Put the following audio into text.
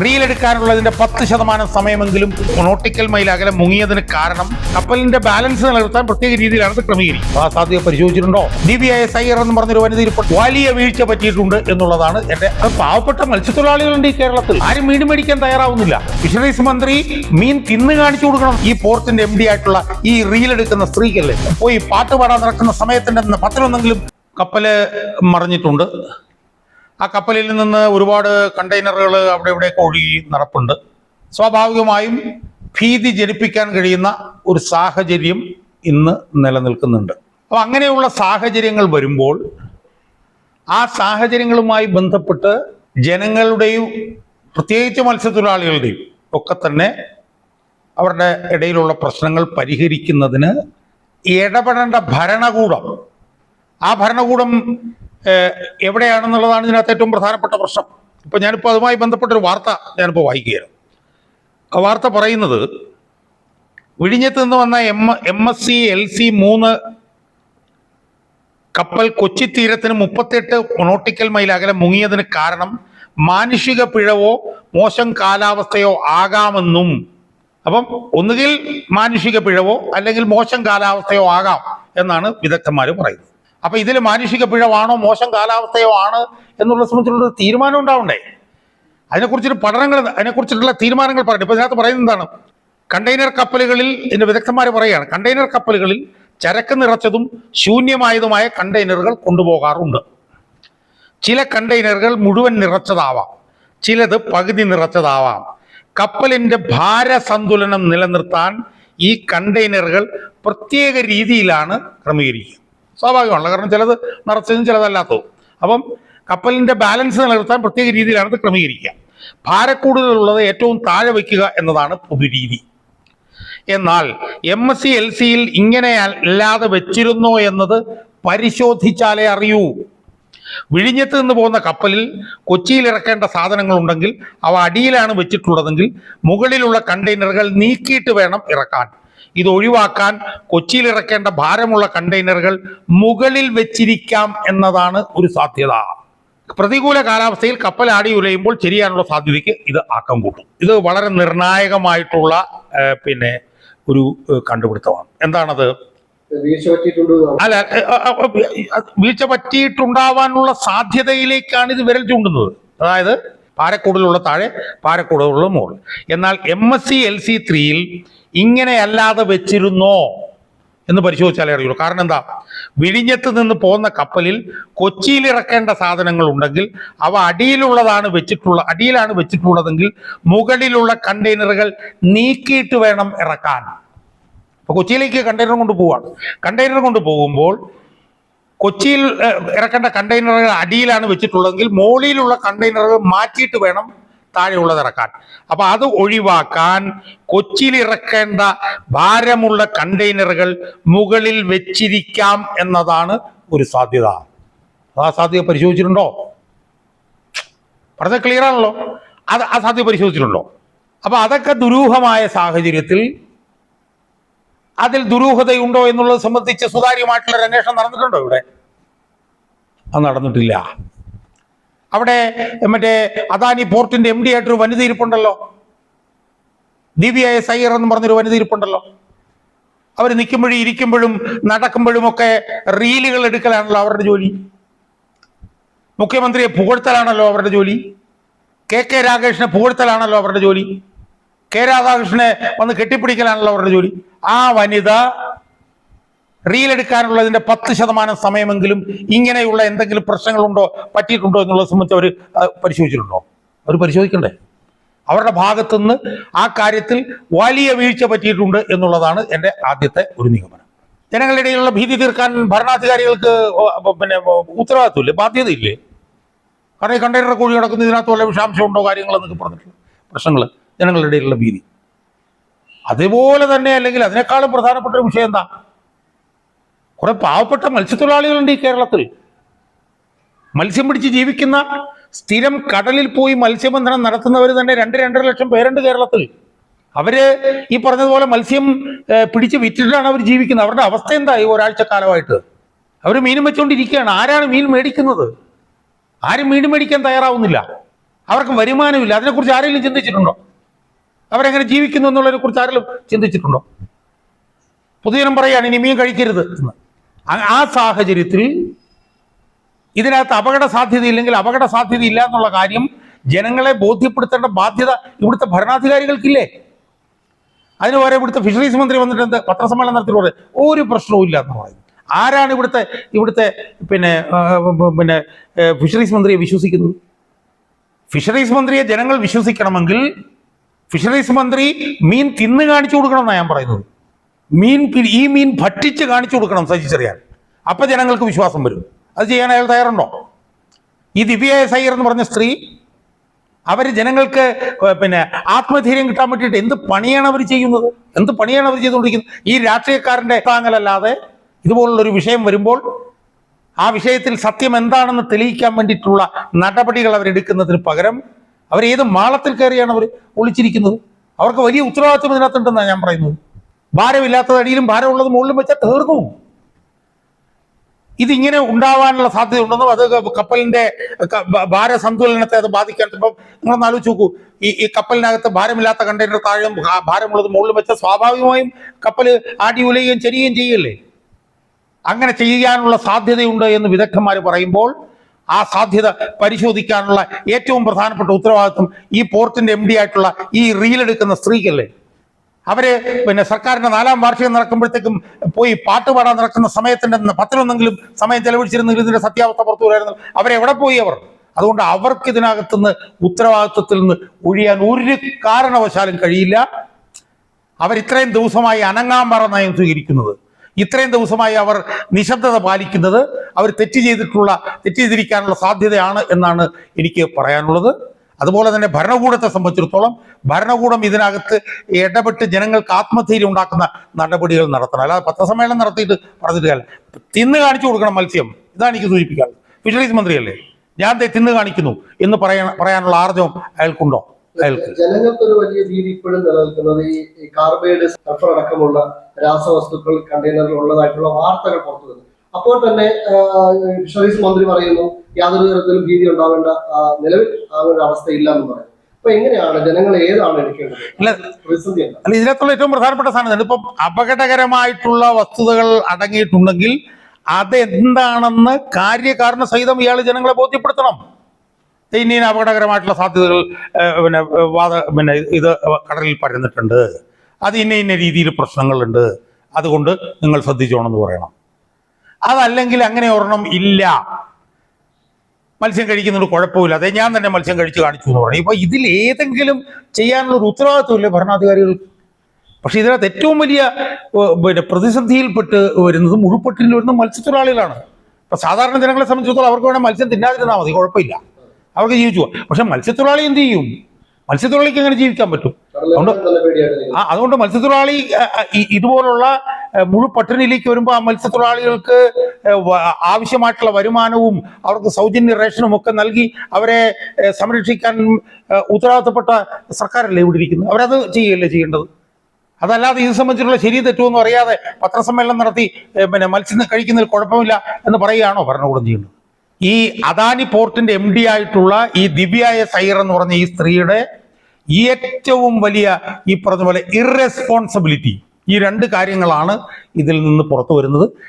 Reel എടുക്കാനുള്ളതിന്റെ പത്ത് ശതമാനം സമയമെങ്കിലും nautical mile അകലെ മുങ്ങിയതിന് കാരണം കപ്പലിന്റെ ബാലൻസ് നിലനിർത്താൻ പ്രത്യേക രീതിയിലാണ് ക്രമീകരിക്കുന്നത്. ആ സാധ്യത പരിശോധിച്ചിട്ടുണ്ടോ? എസ് ഐ എന്ന് പറഞ്ഞൊരു വനിത ഇപ്പോൾ വലിയ വീഴ്ച പറ്റിയിട്ടുണ്ട് എന്നുള്ളതാണ് എന്റെ പാവപ്പെട്ട മത്സ്യത്തൊഴിലാളികളുണ്ട് ഈ കേരളത്തിൽ. ആരും മീൻ മേടിക്കാൻ തയ്യാറാവുന്നില്ല. ഫിഷറീസ് മന്ത്രി മീൻ തിന്ന് കാണിച്ചു കൊടുക്കണം. ഈ പോർട്ടിന്റെ എം ആയിട്ടുള്ള ഈ റീൽ എടുക്കുന്ന സ്ത്രീക്കല്ലേ പോയി പാട്ട് പാടാൻ നടക്കുന്ന സമയത്തിന്റെ പത്തിലൊന്നെങ്കിലും കപ്പൽ മറിഞ്ഞിട്ടുണ്ട്. ആ കപ്പലിൽ നിന്ന് ഒരുപാട് കണ്ടെയ്നറുകൾ അവിടെ ഇവിടെയൊക്കെ ഒഴുകി നടപ്പുണ്ട്. സ്വാഭാവികമായും ഭീതി ജനിപ്പിക്കാൻ കഴിയുന്ന ഒരു സാഹചര്യം ഇന്ന് നിലനിൽക്കുന്നുണ്ട്. അപ്പോൾ അങ്ങനെയുള്ള സാഹചര്യങ്ങൾ വരുമ്പോൾ ആ സാഹചര്യങ്ങളുമായി ബന്ധപ്പെട്ട് ജനങ്ങളുടെയും പ്രത്യേകിച്ച് മത്സ്യത്തൊഴിലാളികളുടെയും ഒക്കെ തന്നെ അവരുടെ ഇടയിലുള്ള പ്രശ്നങ്ങൾ പരിഹരിക്കുന്നതിന് ഇടപെടേണ്ട ഭരണകൂടം ആ ഭരണകൂടം എവിടെയാണെന്നുള്ളതാണ് ഇതിനകത്ത് ഏറ്റവും പ്രധാനപ്പെട്ട പ്രശ്നം. ഇപ്പൊ ഞാനിപ്പോൾ അതുമായി ബന്ധപ്പെട്ടൊരു വാർത്ത ഞാനിപ്പോൾ വായിക്കുകയാണ്. ആ വാർത്ത പറയുന്നത് വിഴിഞ്ഞത്ത് നിന്ന് വന്ന M M S C L C മൂന്ന് കപ്പൽ കൊച്ചി തീരത്തിന് മുപ്പത്തെട്ട് നോട്ടിക്കൽ മൈൽ അകലെ മുങ്ങിയതിന് കാരണം മാനുഷിക പിഴവോ മോശം കാലാവസ്ഥയോ ആകാമെന്നും. അപ്പം ഒന്നുകിൽ മാനുഷിക പിഴവോ അല്ലെങ്കിൽ മോശം കാലാവസ്ഥയോ ആകാം എന്നാണ് വിദഗ്ധന്മാർ പറയുന്നത്. അപ്പൊ ഇതിൽ മാനുഷിക പിഴവാണോ മോശം കാലാവസ്ഥയോ ആണ് എന്നുള്ള സംബന്ധിച്ചുള്ള തീരുമാനം ഉണ്ടാവണ്ടേ? അതിനെക്കുറിച്ചൊരു പഠനങ്ങൾ അതിനെക്കുറിച്ചിട്ടുള്ള തീരുമാനങ്ങൾ പറയട്ടെ. ഇപ്പൊ ഇതിനകത്ത് പറയുന്നത് എന്താണ്? കണ്ടെയ്നർ കപ്പലുകളിൽ ഇതിന്റെ വിദഗ്ധന്മാർ പറയുകയാണ് കണ്ടെയ്നർ കപ്പലുകളിൽ ചരക്ക് നിറച്ചതും ശൂന്യമായതുമായ കണ്ടെയ്നറുകൾ കൊണ്ടുപോകാറുണ്ട്. ചില കണ്ടെയ്നറുകൾ മുഴുവൻ നിറച്ചതാവാം ചിലത് പകുതി നിറച്ചതാവാം. കപ്പലിന്റെ ഭാരസന്തുലനം നിലനിർത്താൻ ഈ കണ്ടെയ്നറുകൾ പ്രത്യേക രീതിയിലാണ് ക്രമീകരിക്കുക. സ്വാഭാവികമാണല്ലോ. കാരണം ചിലത് നിറച്ചതും ചിലതല്ലാത്തതും. അപ്പം കപ്പലിന്റെ ബാലൻസ് നിലനിർത്താൻ പ്രത്യേക രീതിയിലാണ് ഇത് ക്രമീകരിക്കുക. ഭാരക്കൂടുതലുള്ളത് ഏറ്റവും താഴെ വയ്ക്കുക എന്നതാണ് പൊതുരീതി എന്നാൽ എം എസ് സി എൽ സിയിൽ ഇങ്ങനെ അല്ലാതെ വെച്ചിരുന്നോ എന്നത് പരിശോധിച്ചാലേ അറിയൂ. വിഴിഞ്ഞത്ത് നിന്ന് പോകുന്ന കപ്പലിൽ കൊച്ചിയിൽ ഇറക്കേണ്ട സാധനങ്ങൾ ഉണ്ടെങ്കിൽ അവ അടിയിലാണ് വെച്ചിട്ടുള്ളതെങ്കിൽ മുകളിലുള്ള കണ്ടെയ്നറുകൾ നീക്കിയിട്ട് വേണം ഇറക്കാൻ. ഇത് ഒഴിവാക്കാൻ കൊച്ചിയിൽ ഇറക്കേണ്ട ഭാരമുള്ള കണ്ടെയ്നറുകൾ മുകളിൽ വെച്ചിരിക്കാം എന്നതാണ് ഒരു സാധ്യത. പ്രതികൂല കാലാവസ്ഥയിൽ കപ്പൽ ആടി ഉലയുമ്പോൾ ചെരിയാനുള്ള സാധ്യതയ്ക്ക് ഇത് ആക്കം കൂട്ടും. ഇത് വളരെ നിർണായകമായിട്ടുള്ള പിന്നെ ഒരു കണ്ടുപിടുത്തമാണ്. എന്താണത്? അല്ല വീഴ്ച പറ്റിയിട്ടുണ്ടാവാനുള്ള സാധ്യതയിലേക്കാണ് ഇത് വിരൽ ചൂണ്ടുന്നത്. അതായത് പാരക്കൂടലുള്ള താഴെ പാരക്കൂടലുള്ള മുകളിൽ. എന്നാൽ M S C L C ത്രീയിൽ ഇങ്ങനെ അല്ലാതെ വെച്ചിരുന്നോ എന്ന് പരിശോധിച്ചാലേ അറിയുള്ളൂ. കാരണം എന്താ? വിഴിഞ്ഞത്ത് നിന്ന് പോകുന്ന കപ്പലിൽ കൊച്ചിയിൽ ഇറക്കേണ്ട സാധനങ്ങൾ ഉണ്ടെങ്കിൽ അവ അടിയിലുള്ളതാണ് വെച്ചിട്ടുള്ള അടിയിലാണ് വെച്ചിട്ടുള്ളതെങ്കിൽ മുകളിലുള്ള കണ്ടെയ്നറുകൾ നീക്കിയിട്ട് വേണം ഇറക്കാൻ. അപ്പൊ കൊച്ചിയിലേക്ക് കണ്ടെയ്നർ കൊണ്ട് പോവാണ്. കണ്ടെയ്നർ കൊണ്ട് പോകുമ്പോൾ കൊച്ചിയിൽ ഇറക്കേണ്ട കണ്ടെയ്നറുകൾ അടിയിലാണ് വെച്ചിട്ടുള്ളതെങ്കിൽ മുകളിലുള്ള കണ്ടെയ്നറുകൾ മാറ്റിയിട്ട് വേണം താഴെയുള്ളത് ഇറക്കാൻ. അപ്പൊ അത് ഒഴിവാക്കാൻ കൊച്ചിയിൽ ഇറക്കേണ്ട ഭാരമുള്ള കണ്ടെയ്നറുകൾ മുകളിൽ വെച്ചിരിക്കാം എന്നതാണ് ഒരു സാധ്യത. ആ സാധ്യത പരിശോധിച്ചിട്ടുണ്ടോ? പറഞ്ഞ ക്ലിയർ ആണല്ലോ. അത് ആ സാധ്യത പരിശോധിച്ചിട്ടുണ്ടോ? അപ്പൊ അതൊക്കെ ദുരൂഹമായ സാഹചര്യത്തിൽ അതിൽ ദുരൂഹതയുണ്ടോ എന്നുള്ളത് സംബന്ധിച്ച് സുതാര്യമായിട്ടുള്ള അന്വേഷണം നടന്നിട്ടുണ്ടോ ഇവിടെ? അത് നടന്നിട്ടില്ല. അവിടെ മറ്റേ അദാനി പോർട്ടിന്റെ എം ഡി ആയിട്ടൊരു വനിത ഇരിപ്പുണ്ടല്ലോ. ദിവ്യ എസ് അയ്യർ എന്ന് പറഞ്ഞൊരു വനിത ഇരിപ്പുണ്ടല്ലോ. അവർ നിൽക്കുമ്പോഴും ഇരിക്കുമ്പോഴും നടക്കുമ്പോഴും ഒക്കെ റീലുകൾ എടുക്കലാണല്ലോ അവരുടെ ജോലി. മുഖ്യമന്ത്രിയെ പുകഴ്ത്തലാണല്ലോ അവരുടെ ജോലി. കെ കെ രാകേഷിനെ പുകഴ്ത്തലാണല്ലോ അവരുടെ ജോലി. കെ രാധാകൃഷ്ണനെ വന്ന് കെട്ടിപ്പിടിക്കലാണല്ലോ അവരുടെ ജോലി. ആ വനിത റീൽ എടുക്കാനുള്ളതിന്റെ പത്ത് ശതമാനം സമയമെങ്കിലും ഇങ്ങനെയുള്ള എന്തെങ്കിലും പ്രശ്നങ്ങളുണ്ടോ പറ്റിയിട്ടുണ്ടോ എന്നുള്ളത് സംബന്ധിച്ച് അവർ പരിശോധിച്ചിട്ടുണ്ടോ? അവർ പരിശോധിക്കണ്ടേ? അവരുടെ ഭാഗത്തു നിന്ന് ആ കാര്യത്തിൽ വലിയ വീഴ്ച പറ്റിയിട്ടുണ്ട് എന്നുള്ളതാണ് എന്റെ ആദ്യത്തെ ഒരു നിഗമനം. ജനങ്ങളുടെ ഇടയിലുള്ള ഭീതി തീർക്കാൻ ഭരണാധികാരികൾക്ക് പിന്നെ ഉത്തരവാദിത്വമില്ലേ? ബാധ്യതയില്ലേ? കാരണം ഈ കണ്ടെയ്നർ കോഴി കിടക്കുന്ന ഇതിനകത്ത് വല്ല വിഷാംശമുണ്ടോ കാര്യങ്ങളെന്നൊക്കെ പറഞ്ഞിട്ടുള്ള പ്രശ്നങ്ങൾ ജനങ്ങളുടെ ഇടയിലുള്ള ഭീതി. അതേപോലെ തന്നെ അല്ലെങ്കിൽ അതിനേക്കാളും പ്രധാനപ്പെട്ട ഒരു വിഷയം എന്താ? കുറെ പാവപ്പെട്ട മത്സ്യത്തൊഴിലാളികളുണ്ട് ഈ കേരളത്തിൽ. മത്സ്യം പിടിച്ച് ജീവിക്കുന്ന സ്ഥിരം കടലിൽ പോയി മത്സ്യബന്ധനം നടത്തുന്നവർ തന്നെ രണ്ട് രണ്ടര ലക്ഷം പേരുണ്ട് കേരളത്തിൽ. അവർ ഈ പറഞ്ഞതുപോലെ മത്സ്യം പിടിച്ച് വിറ്റിട്ടാണ് അവർ ജീവിക്കുന്നത്. അവരുടെ അവസ്ഥ എന്തായി ഒരാഴ്ച കാലമായിട്ട്? അവർ മീൻ വെച്ചുകൊണ്ടിരിക്കുകയാണ് ആരാണ് മീൻ മേടിക്കുന്നത്? ആരും മീൻ മേടിക്കാൻ തയ്യാറാവുന്നില്ല. അവർക്ക് വരുമാനമില്ല. അതിനെക്കുറിച്ച് ആരെങ്കിലും ചിന്തിച്ചിട്ടുണ്ടോ? അവരെങ്ങനെ ജീവിക്കുന്നു എന്നുള്ളതിനെ കുറിച്ച് ആരെങ്കിലും ചിന്തിച്ചിട്ടുണ്ടോ? പൊതുജനം പറയാണ് ഇനി മീൻ കഴിക്കരുത് എന്ന്. ആ- സാഹചര്യത്തിൽ ഇതിനകത്ത് അപകട സാധ്യത ഇല്ലെങ്കിൽ അപകട സാധ്യത ഇല്ല എന്നുള്ള കാര്യം ജനങ്ങളെ ബോധ്യപ്പെടുത്തേണ്ട ബാധ്യത ഇവിടുത്തെ ഭരണാധികാരികൾക്കില്ലേ? അതിന് പകരം ഇവിടുത്തെ ഫിഷറീസ് മന്ത്രി വന്നിട്ട് പത്രസമ്മേളനം നടത്തി പറയും ഒരു പ്രശ്നവും ഇല്ല എന്ന് പറയുന്നത് ആരാണ് ഇവിടുത്തെ ഇവിടുത്തെ പിന്നെ പിന്നെ ഫിഷറീസ് മന്ത്രിയെ വിശ്വസിക്കുന്നത്? ഫിഷറീസ് മന്ത്രിയെ ജനങ്ങൾ വിശ്വസിക്കണമെങ്കിൽ ഫിഷറീസ് മന്ത്രി മീൻ തിന്ന് കാണിച്ചു കൊടുക്കണം എന്നാണ് ഞാൻ പറയുന്നത്. മീൻ ഈ മീൻ ഭക്ഷിച്ച് കാണിച്ചു കൊടുക്കണം സജി ചെറിയാൻ. അപ്പം ജനങ്ങൾക്ക് വിശ്വാസം വരും. അത് ചെയ്യാൻ അയാൾ തയ്യാറുണ്ടോ? ഈ ദിവ്യ എസ് അയ്യർ എന്ന് പറഞ്ഞ സ്ത്രീ അവർ ജനങ്ങൾക്ക് പിന്നെ ആത്മധൈര്യം കിട്ടാൻ വേണ്ടിയിട്ട് എന്ത് പണിയാണ് അവർ ചെയ്യുന്നത്? എന്ത് പണിയാണ് അവർ ചെയ്തുകൊണ്ടിരിക്കുന്നത്? ഈ രാഷ്ട്രീയക്കാരന്റെ ഇതുപോലുള്ള ഒരു വിഷയം വരുമ്പോൾ ആ വിഷയത്തിൽ സത്യം എന്താണെന്ന് തെളിയിക്കാൻ വേണ്ടിയിട്ടുള്ള നടപടികൾ അവരെടുക്കുന്നതിന് പകരം അവർ ഏത് മാളത്തിൽ കയറിയാണ് അവർ ഒളിച്ചിരിക്കുന്നത്? അവർക്ക് വലിയ ഉത്തരവാദിത്വം ഇതിനകത്തുണ്ടെന്നാണ് ഞാൻ പറയുന്നത്. ഭാരമില്ലാത്തത് അടിയിലും ഭാരമുള്ളത് മുകളിലും വെച്ചാൽ തീർന്നു ഇതിങ്ങനെ ഉണ്ടാവാനുള്ള സാധ്യത ഉണ്ടെന്നും അത് കപ്പലിന്റെ ഭാര സന്തുലനത്തെ ഭാരസന്തുലനത്തെ അത് ബാധിക്കാൻ ഇപ്പം നിങ്ങളൊന്ന് ആലോചിച്ച് നോക്കൂ. ഈ ഈ കപ്പലിനകത്ത് ഭാരമില്ലാത്ത കണ്ടെയ്നർ താഴെയും ഭാരമുള്ളത് മുകളിലും വെച്ചാൽ സ്വാഭാവികമായും കപ്പൽ ആടി ഉലയുകയും ചെരിയുകയും ചെയ്യല്ലേ? അങ്ങനെ ചെയ്യാനുള്ള സാധ്യതയുണ്ട് എന്ന് വിദഗ്ധന്മാർ പറയുമ്പോൾ ആ സാധ്യത പരിശോധിക്കാനുള്ള ഏറ്റവും പ്രധാനപ്പെട്ട ഉത്തരവാദിത്വം ഈ പോർട്ടിന്റെ എം ഡി ആയിട്ടുള്ള ഈ റീലെടുക്കുന്ന സ്ത്രീക്കല്ലേ? അവർ പിന്നെ സർക്കാരിന്റെ നാലാം വാർഷികം നടക്കുമ്പോഴത്തേക്കും പോയി പാട്ട് പാടാൻ നടക്കുന്ന സമയത്തിന്റെ പത്തിനൊന്നെങ്കിലും സമയം ചെലവഴിച്ചിരുന്നെങ്കിൽ ഇതിന്റെ സത്യാവസ്ഥ പുറത്തു വരായിരുന്നു. അവരെവിടെ പോയി അവർ? അതുകൊണ്ട് അവർക്ക് ഇതിനകത്തുനിന്ന് ഉത്തരവാദിത്വത്തിൽ നിന്ന് ഒഴിയാൻ ഒരു കാരണവശാലും കഴിയില്ല. അവരിത്രയും ദിവസമായി അനങ്ങാൻ നയം സ്വീകരിക്കുന്നത്. ഇത്രയും ദിവസമായി അവർ നിശബ്ദത പാലിക്കുന്നത് അവർ തെറ്റ് ചെയ്തിട്ടുള്ള തെറ്റ് ചെയ്തിരിക്കാനുള്ള സാധ്യതയാണ് എന്നാണ് എനിക്ക് പറയാനുള്ളത്. അതുപോലെ തന്നെ ഭരണകൂടത്തെ സംബന്ധിച്ചിടത്തോളം ഭരണകൂടം ഇതിനകത്ത് ഇടപെട്ട് ജനങ്ങൾക്ക് ആത്മധൈര്യം ഉണ്ടാക്കുന്ന നടപടികൾ നടത്തണം. അല്ലാതെ പത്രസമ്മേളനം നടത്തിയിട്ട് പറഞ്ഞിട്ട് കാര്യമില്ല. തിന്ന് കാണിച്ചു കൊടുക്കണം മത്സ്യം. ഇതാണ് എനിക്ക് സൂചിപ്പിക്കാറ് ഫിഷറീസ് മന്ത്രിയല്ലേ? ഞാൻ തിന്ന് കാണിക്കുന്നു എന്ന് പറയാൻ പറയാനുള്ള ആർജവം അയാൾക്കുണ്ടോ? അയാൾക്ക് ജനങ്ങൾക്കൊരു വലിയ ഭീതി ഇപ്പോഴും നിലനിൽക്കുന്നത് ഈ കാർബൈഡ് സൾഫർ അടക്കമുള്ള രാസവസ്തുക്കൾ കണ്ടെയ്നറിൽ ഉള്ളതായിട്ടുള്ള വാർത്തകൾ പുറത്തു വരുന്നു അപ്പോൾ തന്നെ ഫിഷറീസ് മന്ത്രി പറയുന്നു യാതൊരു തരത്തിലും ഭീതി ഉണ്ടാവേണ്ട നിലവിൽ ആ ഒരു അവസ്ഥ ഇല്ല. എന്ന് പറയുന്നു അല്ല ഇതിനകത്തുള്ള ഏറ്റവും പ്രധാനപ്പെട്ട സാധനം ഇപ്പം അപകടകരമായിട്ടുള്ള വസ്തുതകൾ അടങ്ങിയിട്ടുണ്ടെങ്കിൽ അതെന്താണെന്ന് കാര്യകാരണ സഹിതം ഇയാൾ ജനങ്ങളെ ബോധ്യപ്പെടുത്തണം. ഇനി ഇനി അപകടകരമായിട്ടുള്ള സാധ്യതകൾ പിന്നെ വാദ പിന്നെ ഇത് കടലിൽ പരന്നിട്ടുണ്ട്. അത് ഇന്ന ഇന്ന രീതിയിൽ പ്രശ്നങ്ങളുണ്ട്. അതുകൊണ്ട് നിങ്ങൾ ശ്രദ്ധിച്ചോണമെന്ന് പറയണം. അതല്ലെങ്കിൽ അങ്ങനെ ഒരെണ്ണം ഇല്ല. മത്സ്യം കഴിക്കുന്നത് കുഴപ്പമില്ല. അതെ ഞാൻ തന്നെ മത്സ്യം കഴിച്ച് കാണിച്ചു എന്ന് പറയും ഇപ്പൊ ഇതിൽ ഏതെങ്കിലും ചെയ്യാനുള്ള ഒരു ഉത്തരവാദിത്വമില്ലേ ഭരണാധികാരികൾക്ക് പക്ഷെ ഇതിനകത്ത് ഏറ്റവും വലിയ പിന്നെ പ്രതിസന്ധിയിൽപ്പെട്ട് വരുന്നത് ഉൾപ്പെട്ടിൽ വരുന്ന മത്സ്യത്തൊഴിലാളികളാണ്. അപ്പൊ സാധാരണ ജനങ്ങളെ സംബന്ധിച്ചിടത്തോളം അവർക്ക് വേണേൽ മത്സ്യം തിന്നാതിരുന്നാൽ മതി. കുഴപ്പമില്ല. അവർക്ക് ജീവിച്ചു പക്ഷെ മത്സ്യത്തൊഴിലാളി എന്ത് ചെയ്യും? മത്സ്യത്തൊഴിലാളിക്ക് എങ്ങനെ ജീവിക്കാൻ പറ്റും? അതുകൊണ്ട് ആ അതുകൊണ്ട് മത്സ്യത്തൊഴിലാളി ഇതുപോലുള്ള മുഴു പട്ടിണിയിലേക്ക് വരുമ്പോൾ ആ മത്സ്യത്തൊഴിലാളികൾക്ക് ആവശ്യമായിട്ടുള്ള വരുമാനവും അവർക്ക് സൗജന്യ റേഷനും ഒക്കെ നൽകി അവരെ സംരക്ഷിക്കാൻ ഉത്തരവാദിത്തപ്പെട്ട സർക്കാരല്ലേ ഇവിടെ ഇരിക്കുന്നത്? അവരത് ചെയ്യുകയല്ലേ ചെയ്യേണ്ടത്? അതല്ലാതെ ഇത് സംബന്ധിച്ചുള്ള ശരി തെറ്റുമെന്ന് അറിയാതെ പത്രസമ്മേളനം നടത്തി പിന്നെ മത്സ്യം കഴിക്കുന്നതിൽ കുഴപ്പമില്ല എന്ന് പറയുകയാണോ ഭരണകൂടം ചെയ്യുന്നത് ഈ അദാനി പോർട്ടിന്റെ എം ഡി ആയിട്ടുള്ള ഈ ദിവ്യായ സൈർ എന്ന് പറഞ്ഞ ഈ സ്ത്രീയുടെ ഏറ്റവും വലിയ ഈ പറഞ്ഞ പോലെ ഇറസ്പോൺസിബിലിറ്റി ഈ രണ്ട് കാര്യങ്ങളാണ് ഇതിൽ നിന്ന് പുറത്തു വരുന്നത്.